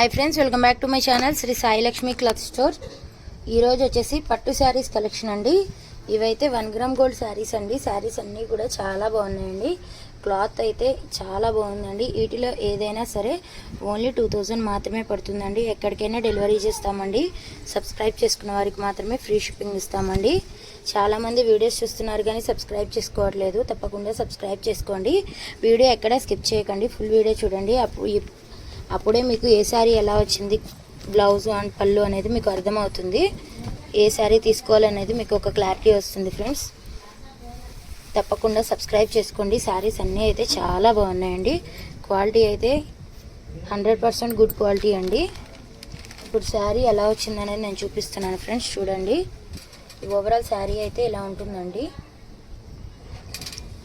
Hi friends welcome back to my channel Sri Sai Lakshmi cloth store ఈరోజు వచ్చేసి పట్టు saris collection అండి. ఇవైతే వన్ గ్రామ్ గోల్డ్ శారీస్ అండి. శారీస్ అన్నీ కూడా చాలా బాగున్నాయండి. క్లాత్ అయితే చాలా బాగుందండి. వీటిలో ఏదైనా సరే ఓన్లీ టూ థౌజండ్ మాత్రమే పడుతుందండి. ఎక్కడికైనా డెలివరీ చేస్తామండి. సబ్స్క్రైబ్ చేసుకున్న వారికి మాత్రమే ఫ్రీ షిప్పింగ్ ఇస్తామండి. చాలామంది వీడియోస్ చూస్తున్నారు కానీ సబ్స్క్రైబ్ చేసుకోవట్లేదు. తప్పకుండా సబ్స్క్రైబ్ చేసుకోండి. వీడియో ఎక్కడ స్కిప్ చేయకండి. ఫుల్ వీడియో చూడండి. అప్పుడు అప్పుడే మీకు ఏ శారీ ఎలా వచ్చింది? బ్లౌజ్ అండ్ పళ్ళు అనేది మీకు అర్థమవుతుంది. ఏ శారీ తీసుకోవాలనేది మీకు ఒక క్లారిటీ వస్తుంది ఫ్రెండ్స్. తప్పకుండా సబ్స్క్రైబ్ చేసుకోండి. శారీస్ అన్నీ అయితే చాలా బాగున్నాయండి. క్వాలిటీ అయితే హండ్రెడ్ పర్సెంట్ గుడ్ క్వాలిటీ అండి. ఇప్పుడు శారీ ఎలా వచ్చిందనేది నేను చూపిస్తున్నాను ఫ్రెండ్స్. చూడండి. ఓవరాల్ శారీ అయితే ఇలా ఉంటుందండి?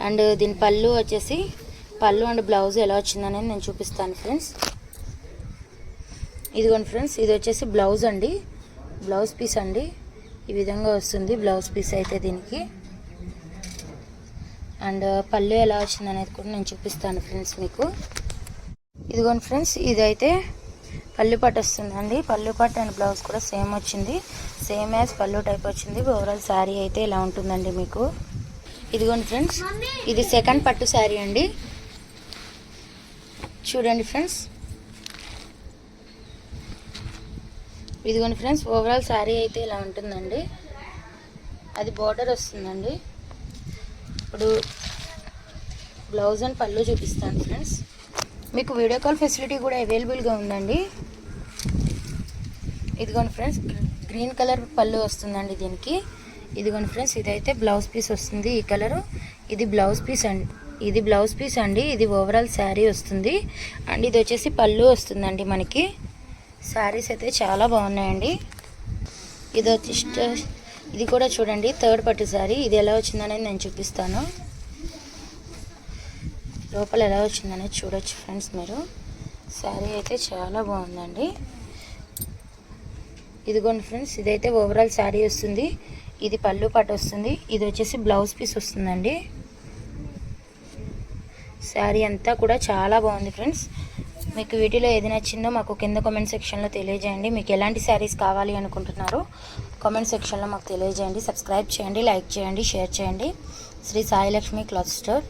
అండ్ దీని పళ్ళు వచ్చేసి పళ్ళు అండ్ బ్లౌజ్ ఎలా వచ్చిందనేది నేను చూపిస్తాను ఫ్రెండ్స్. ఇదిగోండి ఫ్రెండ్స్ ఇది వచ్చేసి బ్లౌజ్ అండి. బ్లౌజ్ పీస్ అండి. ఈ విధంగా వస్తుంది బ్లౌజ్ పీస్ అయితే దీనికి. అండ్ పళ్ళు ఎలా వచ్చింది అనేది కూడా నేను చూపిస్తాను ఫ్రెండ్స్ మీకు. ఇదిగోండి ఫ్రెండ్స్ ఇదైతే పళ్ళు పట్టు వస్తుందండి. పళ్ళు పట్టు అండ్ బ్లౌజ్ కూడా సేమ్ వచ్చింది. సేమ్ యాజ్ పళ్ళు టైప్ వచ్చింది. ఓవరాల్ శారీ అయితే ఇలా ఉంటుందండి మీకు. ఇదిగోండి ఫ్రెండ్స్ ఇది సెకండ్ పట్టు శారీ అండి. చూడండి ఫ్రెండ్స్ ఇదిగోండి ఫ్రెండ్స్ ఓవరాల్ శారీ అయితే ఇలా ఉంటుందండి. అది బార్డర్ వస్తుందండి. ఇప్పుడు బ్లౌజ్ అండ్ పళ్ళు చూపిస్తాను ఫ్రెండ్స్. మీకు వీడియో కాల్ ఫెసిలిటీ కూడా అవైలబుల్గా ఉందండి. ఇదిగోండి ఫ్రెండ్స్ గ్రీన్ కలర్ పళ్ళు వస్తుందండి దీనికి. ఇదిగోండి ఫ్రెండ్స్ ఇదైతే బ్లౌజ్ పీస్ వస్తుంది ఈ కలరు ఇది బ్లౌజ్ పీస్ అండి. ఇది బ్లౌజ్ పీస్ అండి. ఇది ఓవరాల్ శారీ వస్తుంది. అండ్ ఇది వచ్చేసి పళ్ళు వస్తుందండి మనకి. శారీస్ అయితే చాలా బాగున్నాయండి. ఇది వచ్చి ఇది కూడా చూడండి థర్డ్ పట్టు శారీ. ఇది ఎలా వచ్చిందనేది నేను చూపిస్తాను. లోపల ఎలా వచ్చిందనేది చూడొచ్చు ఫ్రెండ్స్ మీరు. శారీ అయితే చాలా బాగుందండి. ఇదిగోండి ఫ్రెండ్స్ ఇదైతే ఓవరాల్ శారీ వస్తుంది. ఇది పళ్ళు పట్టు వస్తుంది. ఇది వచ్చేసి బ్లౌజ్ పీస్ వస్తుందండి. శారీ అంతా కూడా చాలా బాగుంది ఫ్రెండ్స్. మీకు వీటిలో ఏది నచ్చిందో మాకు కింద కామెంట్ సెక్షన్లో తెలియజేయండి. మీకు ఎలాంటి శారీస్ కావాలి అనుకుంటున్నారో కామెంట్ సెక్షన్లో మాకు తెలియజేయండి. సబ్స్క్రైబ్ చేయండి లైక్ చేయండి షేర్ చేయండి. Sri Sailakshmi cloth store.